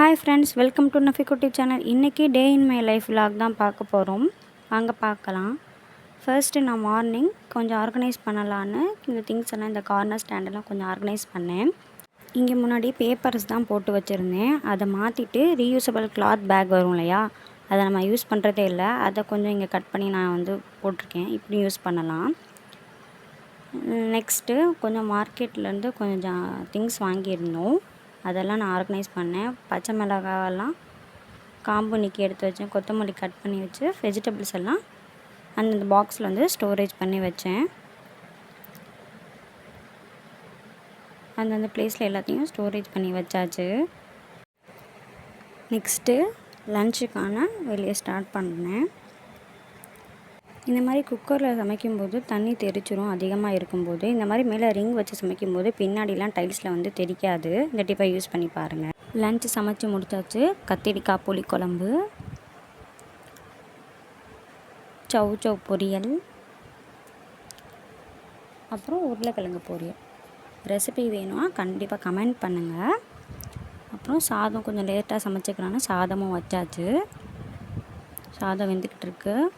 Hi friends welcome to Nafi குட்டி channel இன்றைக்கி day in my life vlog தான் பார்க்க போகிறோம் வாங்க பார்க்கலாம். ஃபர்ஸ்ட்டு நான் மார்னிங் கொஞ்சம் ஆர்கனைஸ் பண்ணலான்னு இந்த திங்ஸ் எல்லாம் இந்த கார்னர் ஸ்டாண்டெல்லாம் கொஞ்சம் ஆர்கனைஸ் பண்ணேன். இங்கே முன்னாடி பேப்பர்ஸ் தான் போட்டு வச்சுருந்தேன். அதை மாற்றிட்டு ரீயூசபிள் கிளாத் பேக் வரும் இல்லையா? அதை நம்ம யூஸ் பண்ணுறதே இல்லை. அதை கொஞ்சம் இங்கே கட் பண்ணி நான் வந்து போட்டிருக்கேன். இப்படி யூஸ் பண்ணலாம். நெக்ஸ்ட்டு கொஞ்சம் மார்க்கெட்லேருந்து கொஞ்சம் திங்ஸ் வாங்கியிருந்தோம். அதெல்லாம் நான் ஆர்கனைஸ் பண்ணேன். பச்சை மிளகாவெல்லாம் காம்பு நிக்கி எடுத்து வச்சேன். கொத்தமல்லி கட் பண்ணி வச்சு வெஜிடபிள்ஸ் எல்லாம் அந்தந்த பாக்ஸில் வந்து ஸ்டோரேஜ் பண்ணி வச்சேன். அந்தந்த பிளேஸில் எல்லாத்தையும் ஸ்டோரேஜ் பண்ணி வச்சாச்சு. நெக்ஸ்ட்டு லஞ்சுக்கான வெளியே ஸ்டார்ட் பண்ணேன் இந்த மாதிரி குக்கரில் சமைக்கும்போது தண்ணி தெரிச்சிரும் அதிகமாக இருக்கும்போது. இந்த மாதிரி மேலே ரிங் வச்சு சமைக்கும்போது பின்னாடிலாம் டைல்ஸில் வந்து தெரிக்காது. இந்த டிப்பை யூஸ் பண்ணி பாருங்கள் லன்ச் சமைச்சு முடித்தாச்சு கத்திரிக்காய் புளி குழம்பு சவு சவு பொரியல் அப்புறம் உருளைக்கிழங்கு பொரியல். ரெசிபி வேணும்னா கண்டிப்பாக கமெண்ட் பண்ணுங்கள் அப்புறம் சாதம் கொஞ்சம் லேட்டாக சமைச்சிக்கலான்னு சாதமும் வச்சாச்சு. சாதம் வெந்துக்கிட்டு இருக்குது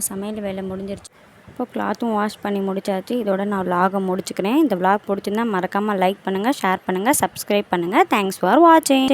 இப்போ சமையல் வேலை முடிஞ்சிருச்சு. இப்போ கிளாத்தும் வாஷ் பண்ணி முடிச்சாச்சு. இதோட நான் விலாகை முடிச்சுக்கிறேன். இந்த விலாக் பிடிச்சிருந்தா மறக்காமல் லைக் பண்ணுங்கள் ஷேர் பண்ணுங்கள் சப்ஸ்கிரைப் பண்ணுங்கள் தேங்க்ஸ் ஃபார் வாட்சிங்